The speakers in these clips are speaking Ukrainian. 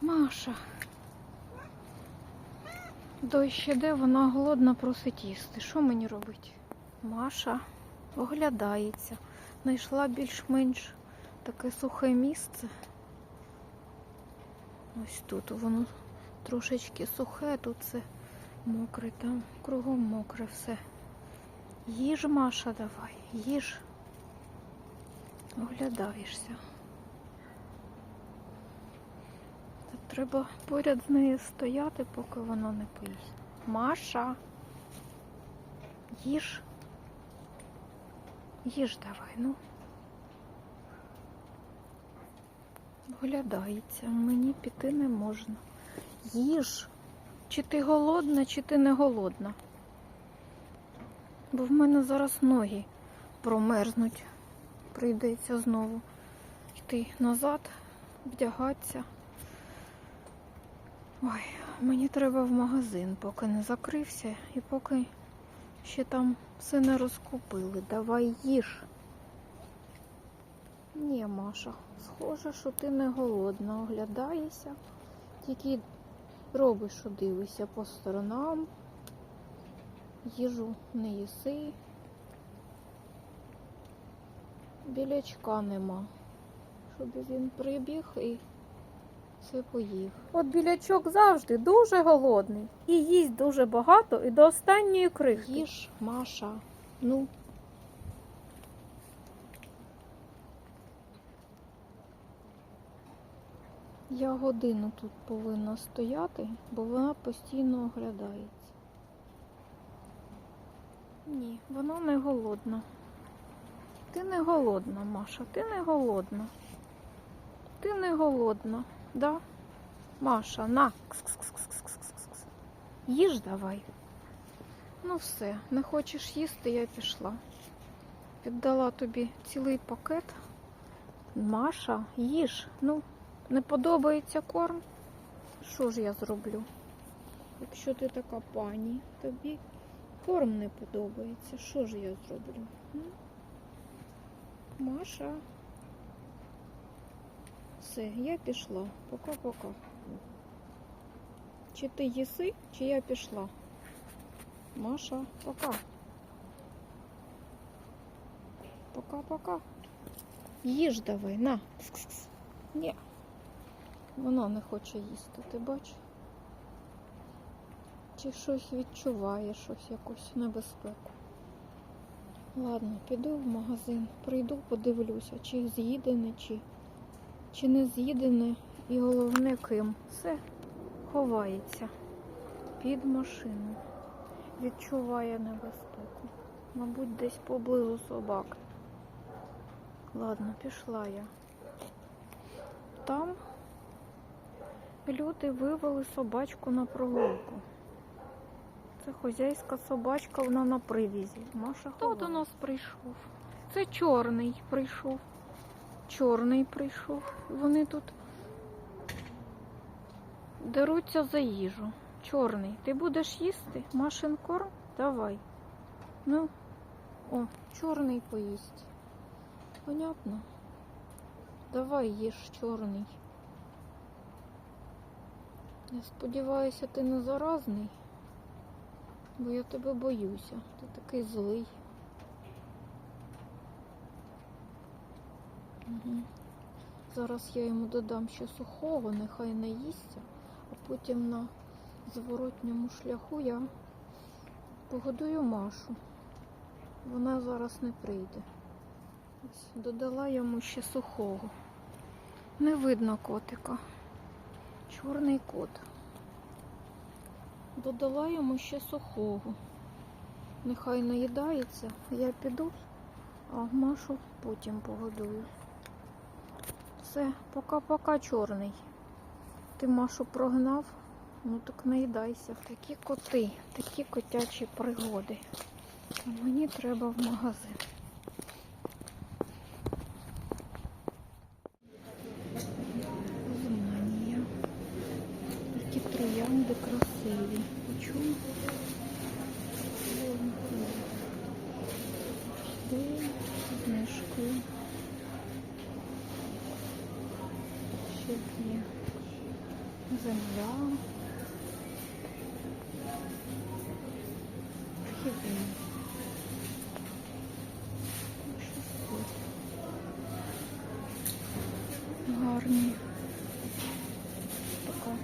Маша. Дощ іде, вона голодна просить їсти. Що мені робити? Маша оглядається. Знайшла більш-менш таке сухе місце. Ось тут воно трошечки сухе, тут все мокре, там кругом мокре все. Їж, Маша, давай, їж. Оглядаєшся. Та Треба поряд з нею стояти, поки вона не поїсть. Маша. Їж. Їж давай, ну. Оглядається, мені піти не можна. Їж. Чи ти голодна, чи ти не голодна? Бо в мене зараз ноги промерзнуть. Прийдеться знову йти назад, вдягатися. Ой, мені треба в магазин, поки не закрився і поки ще там все не розкупили. Давай їж. Ні, Маша, схоже, що ти не голодна. Оглядаєшся, тільки робиш, що дивишся по сторонам. Їжу не їси. Білячка нема. Щоб він прибіг і все поїв. От білячок завжди дуже голодний. І їсть дуже багато і до останньої крихти. Їж, Маша. Ну. Я годину тут повинна стояти, бо вона постійно оглядається. Ні, вона не голодна. Ти не голодна, Маша, ти не голодна. Ти не голодна, да? Маша, на. Їж давай. Ну все, не хочеш їсти, я пішла. Піддала тобі цілий пакет. Маша, їж. Ну, не подобається корм. Що ж я зроблю? Якщо ти така пані, тобі корм не подобається. Що ж я зроблю? Маша. Все, я пішла. Пока-пока. Чи ти їси, чи я пішла? Маша, пока. Пока-пока. Їж давай, на. Кс-кс-кс. Ні. Вона не хоче їсти, ти бачиш? Чи щось відчуває, щось якусь небезпеку. Ладно, піду в магазин, прийду, подивлюся, чи з'їдене, чи, чи не з'їдене, і головне ким. Все ховається під машину. Відчуває небезпеку. Мабуть, десь поблизу собак. Ладно, пішла я. Там люди вивели собачку на прогулку. Це хозяйська собачка, вона на привізі. Маша Хто до нас прийшов? Це чорний прийшов. Чорний прийшов. Вони тут деруться за їжу. Чорний. Ти будеш їсти? Машин корм? Давай. Ну, о, чорний поїсть. Понятно? Давай їж чорний. Я сподіваюся, ти не заразний. Бо я тебе боюся. Ти такий злий. Зараз я йому додам ще сухого, нехай наїсться, а потім на зворотньому шляху я погодую Машу. Вона зараз не прийде. Ось, додала йому ще сухого. Не видно котика. Чорний кот. Додала йому ще сухого. Нехай наїдається, я піду, а Машу потім погодую. Все, пока-пока, чорний. Ти Машу прогнав, ну так наїдайся. Такі коти, такі котячі пригоди. Мені треба в магазин. Зуманія. Такі троянди красиві. Почому? Де знижки? Ще є. земля. Вхідний. Щось тут. Гарні. Така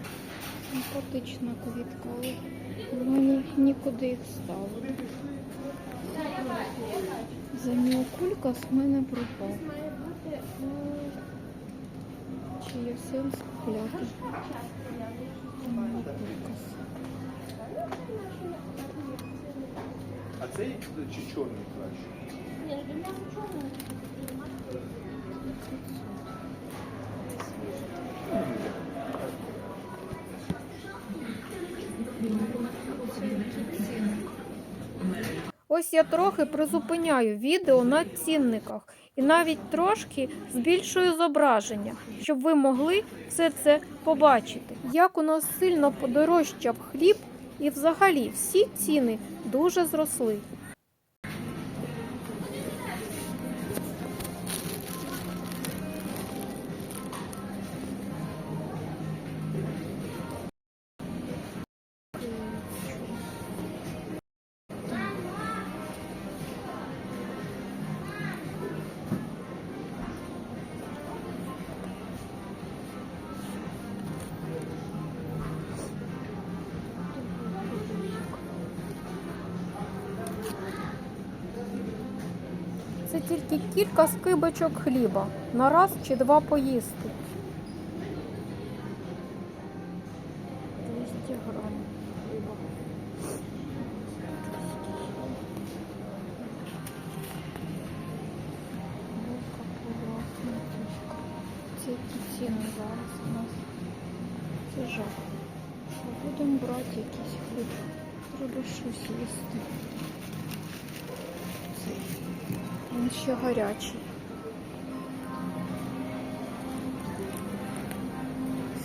симпатична квітка, але мені нікуди їх ставити. Заміокулька з мене пропав. Чи є сенс купляти? А цей чи чорний краще? Ось я трохи призупиняю відео на цінниках і навіть трошки збільшую зображення, щоб ви могли все це побачити. Як у нас сильно подорожчав хліб, і взагалі всі ціни дуже зросли. Тільки кілька скибочок хліба на раз чи два поїсти. Ще.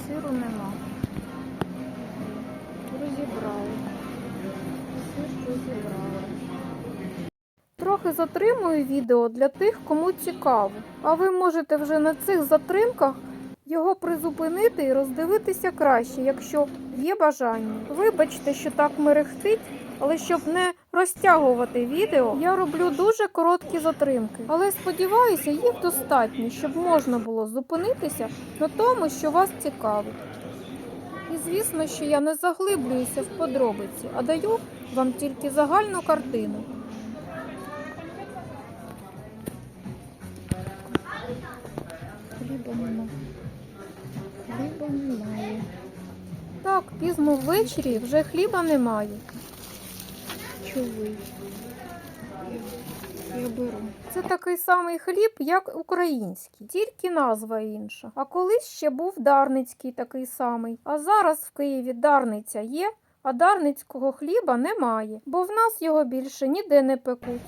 Сиру нема. Розібрали. Сир розібрали. Трохи затримую відео для тих, кому цікаво. А ви можете вже на цих затримках його призупинити і роздивитися краще, якщо є бажання. Вибачте, що так мерехтить, але щоб не розтягувати відео, я роблю дуже короткі затримки. Але сподіваюся, їх достатньо, щоб можна було зупинитися на тому, що вас цікавить. І звісно, що я не заглиблююся в подробиці, а даю вам тільки загальну картину. Хліба нема. Хліба немає. Так, пізно ввечері вже хліба немає. Чувий. Я, беру. Це такий самий хліб, як український, тільки назва інша. А колись ще був дарницький такий самий. А зараз в Києві дарниця є, а дарницького хліба немає, бо в нас його більше ніде не пекуть.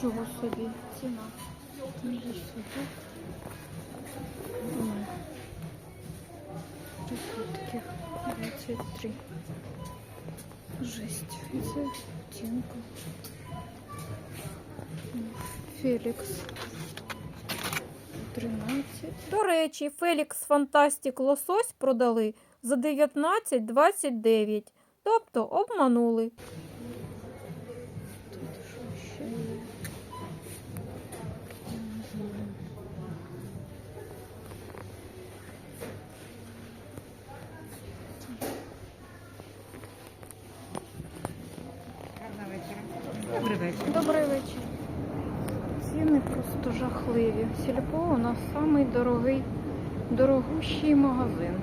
Чого собі ціна? Ні. Прикутки 23. І Фелікс. 13. До речі, Фелікс Фантастік Лосось продали за 19,29. Тобто обманули. Тут що ще є? Не знаю. Добрий вечір. Добрий вечір. Ціни просто жахливі. Сільпо у нас самий дорогущий магазин.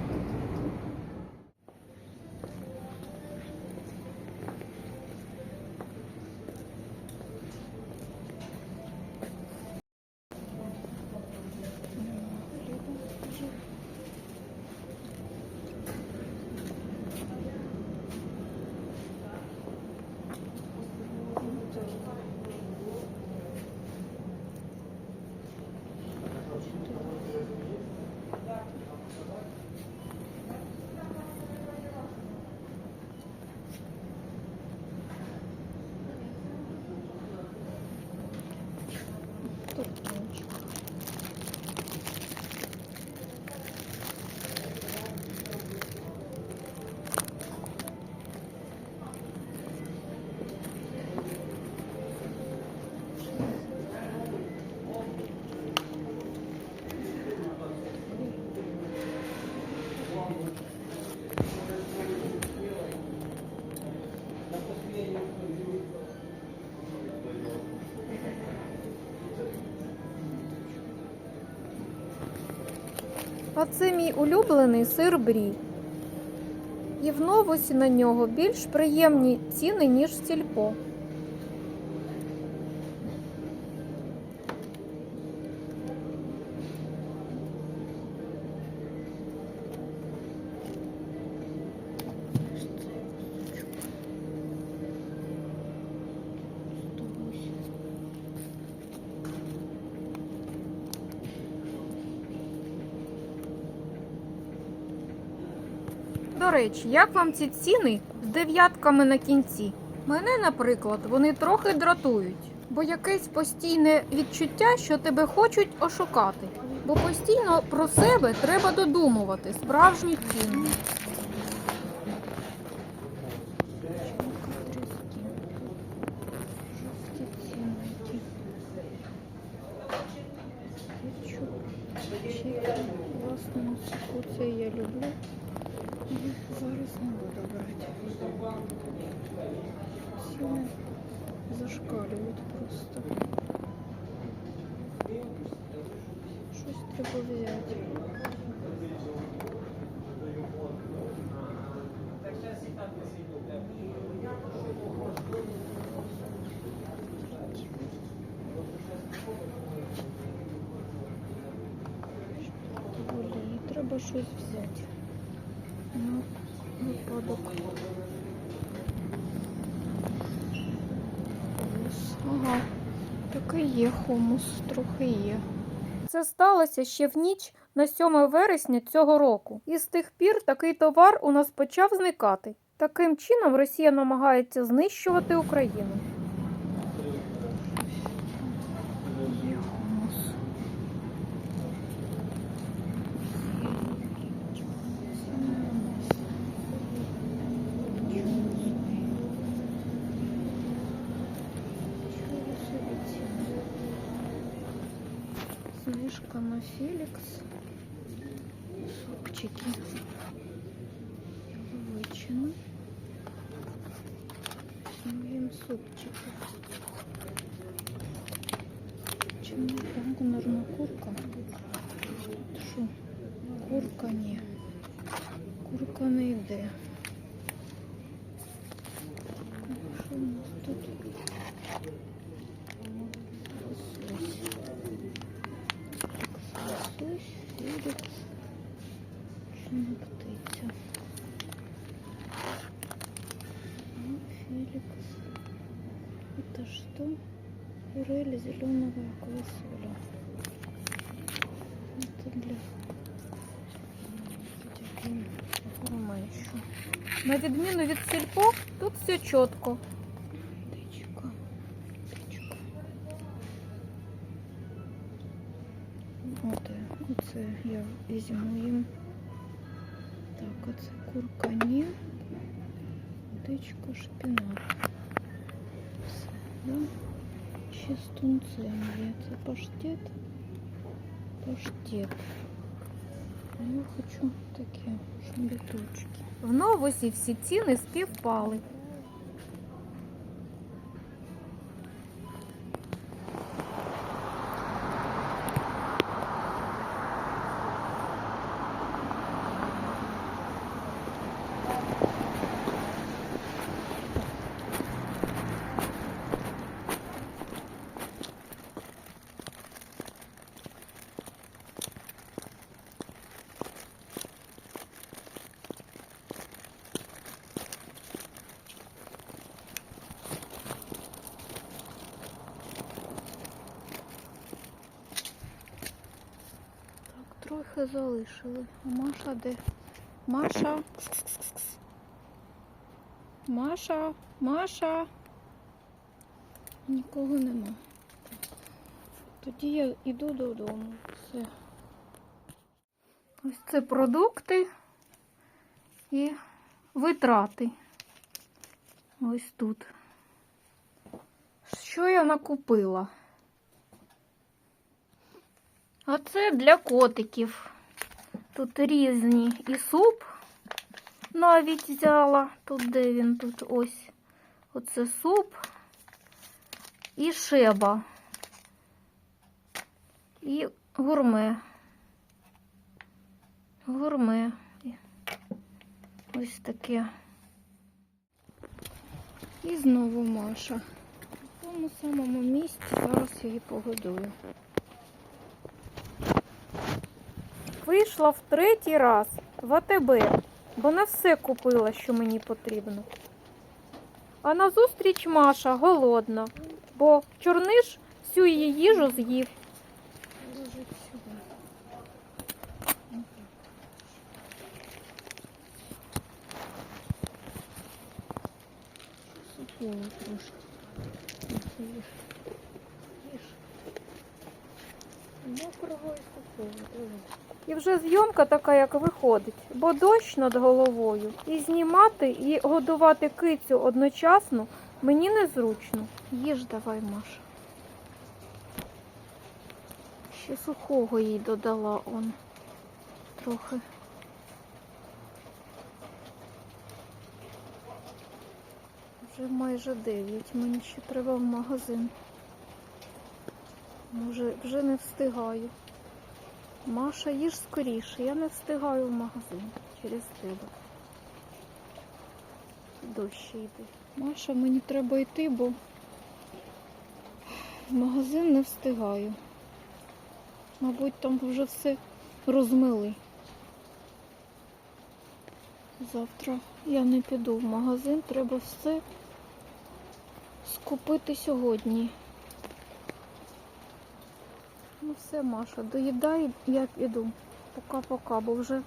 А це мій улюблений сир брі. І в новосі на нього більш приємні ціни, ніж в сільпо. Речі, як вам ці ціни з дев'ятками на кінці? Мене, наприклад, вони трохи дратують, бо якесь постійне відчуття, що тебе хочуть ошукати. Бо постійно про себе треба додумувати справжні ціни. Власному соку це я люблю. Ну, Зараз не буду брати. Ціни зашкалюють просто. Треба взяти. Треба щось взяти. Ну, випадок. Ага, такий є хумус, трохи є. Це сталося ще в ніч на 7 вересня цього року. І з тих пір такий товар у нас почав зникати. Таким чином Росія намагається знищувати Україну. Феликс. Супчики. Яловичина. Сім'єм супчики. Чому там, наверное, курка? Що? Курка ні. Курка не йде. Що у нас тут? Форель зеленого квасоля. Это для Такие форма еще. На відміну від сільпо, тут все чітко. Птичка. Птичка. От, оце я візьму їм. Так, оце курка ні. Птичка шпінат. Все, да? Ще з тунцем є. Це паштет. Паштет. А Я хочу такі шматочки. В новосі всі ціни співпали. Залишили. А Маша де? Маша. Маша, Маша. Нікого нема. Тоді я йду додому. Все. Ось це продукти і витрати. Ось тут. Що я накупила? А це для котиків. Тут різні і суп навіть взяла. Тут де він тут ось. Оце суп і шеба. І гурме. гурме. Ось таке. І знову Маша. В тому самому місці зараз я її погодую. Вийшла в третій раз в АТБ, бо не все купила, що мені потрібно. А назустріч Маша голодна, бо чорниш всю її їжу з'їв. Сухого трошки. Мокрого і сухого. І вже зйомка така, як виходить, бо дощ над головою. І знімати, і годувати кицю одночасно мені незручно. Їж давай, Маша. Ще сухого їй додала он трохи. Вже майже дев'ять. Мені ще треба в магазин. Може, вже не встигаю. Маша, їж скоріше, я не встигаю в магазин через тебе. Дощ йде. Маша, мені треба йти, бо в магазин не встигаю. Мабуть, там вже все розмили. Завтра я не піду в магазин, треба все скупити сьогодні. Ну все, Маша, доїдай, я піду. Пока-пока, бо вже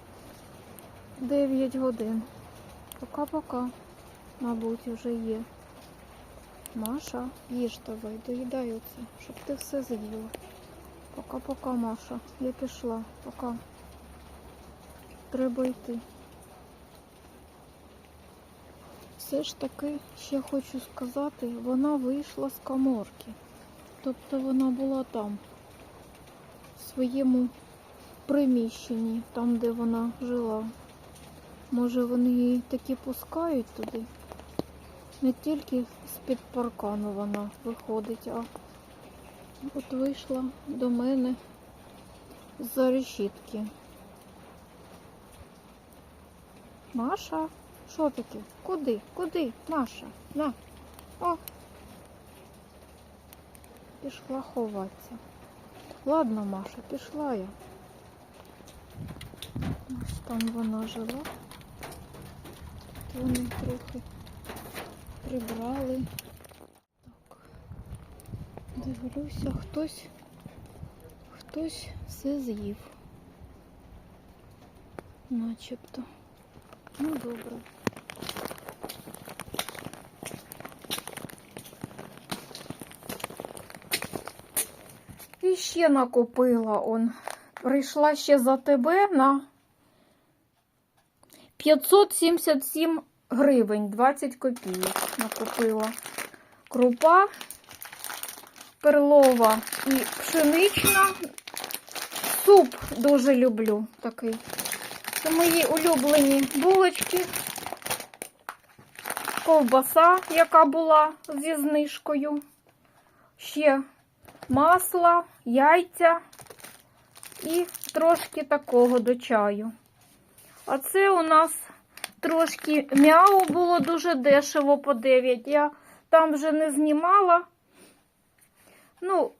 9 годин. Пока-пока. Мабуть, вже є. Маша, їж давай, доїдай оце, щоб ти все з'їла. Пока-пока, Маша. Я пішла. Пока. Треба йти. Все ж таки, ще хочу сказати, вона вийшла з каморки. Тобто вона була там своєму приміщенні, там, де вона жила. Може, вони її таки пускають туди. Не тільки з-під паркану вона виходить, а от вийшла до мене з-за решітки. Маша, що таке? Куди? Куди? Маша? На. О. Пішла ховатися. Ладно, Маша, пішла я. Ось там вона жила. Тут Вони трохи прибрали. Так. Дивлюся, хтось, хтось все з'їв. Начебто. Ну, добре. І ще накопила он. Прийшла ще за тебе на 577 гривень 20 копійок накопила. Крупа перлова і пшенична. Суп дуже люблю такий. Це мої улюблені булочки. Ковбаса, яка була зі знижкою. Ще масло, яйця і трошки такого до чаю. А це у нас трошки м'яу було дуже дешево по 9. Я там вже не знімала. Ну,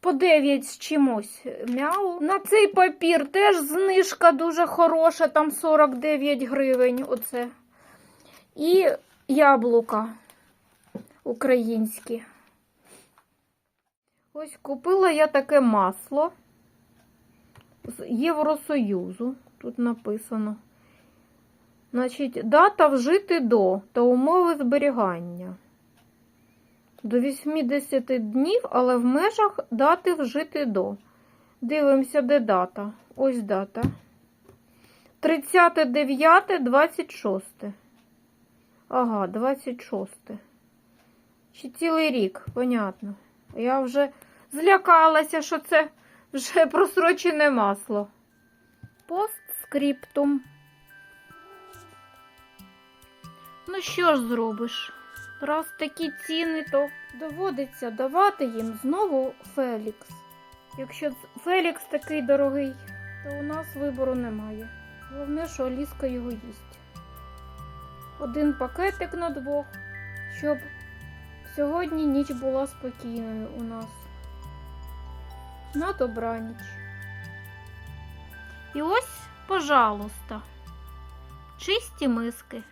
по 9 з чимось мяу. На цей папір теж знижка дуже хороша, там 49 гривень. Оце. І яблука українські. Ось купила я таке масло з Євросоюзу. Тут написано. Значить, дата вжити до та умови зберігання. До 80 днів, але в межах дати вжити до. Дивимося, де дата. Ось дата. 30.09.26. Ага, 26. Ще цілий рік, понятно. Я вже злякалася, що це вже просрочене масло. Постскриптум. Ну що ж зробиш? Раз такі ціни, то доводиться давати їм знову Фелікс. Якщо Фелікс такий дорогий, то у нас вибору немає. Головне, що Аліска його їсть. Один пакетик на двох, щоб сьогодні ніч була спокійною у нас. На добраніч. І ось, пожалуйста, чисті миски.